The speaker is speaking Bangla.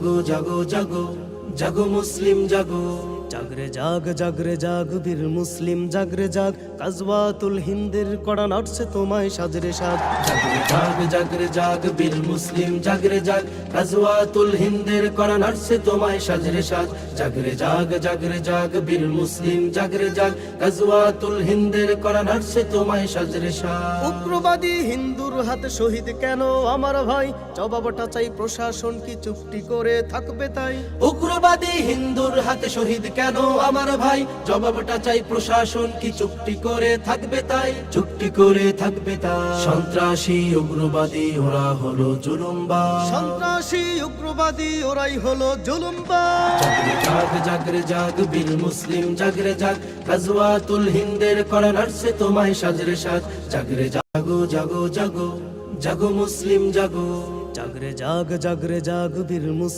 জাগো জাগো জাগো জাগো মুসলিম জাগো। জাগরে জাগ জাগরে জাগ বীর মুসলিম জাগরে জাগ কাজওয়াতুল হিন্দের কড়া নাটছে তোমায় সাজরে সাজ। জাগরে জাগ জাগরে জাগ বীর মুসলিম জাগরে জাগ রাজওয়াতুল হিন্দের করা নার্সে তোমায় সাজরে সাজ। জাগরে জাগ জাগরে জাগ বীর মুসলিম জাগরে জাগ রাজওয়াতুল হিন্দের করা নার্সে তোমায় সাজরে সাজ। উগ্রবাদী হিন্দুর হাতে শহীদ কেন আমার ভাই? জবাবটা চাই প্রশাসন কি চুপটি করে থাকবে তাই? উগ্রবাদী হিন্দুর হাতে শহীদ কেন আমার ভাই? জবাবটা চাই প্রশাসন কি চুক্তি করে থাকবে তাই? চুক্তি করে থাকবে তাই। সন্ত্রাসী উগ্রবাদী ওরা হলো জুলুম্বা সন্ত্রাসী উগ্রবাদী ওরাই হলো জুলুম্বা জাগরে জাগ জাগরে জাগ বীর মুসলিম জাগরে জাগ। গাজওয়াতুল হিন্দের করা নার্সে তোমায় সাজরে সাজ। জাগরে জাগো জাগো জাগো। জাগো মুসলিম জাগো। জাগরে জাগ জাগরে জাগ বীর মুসলিম।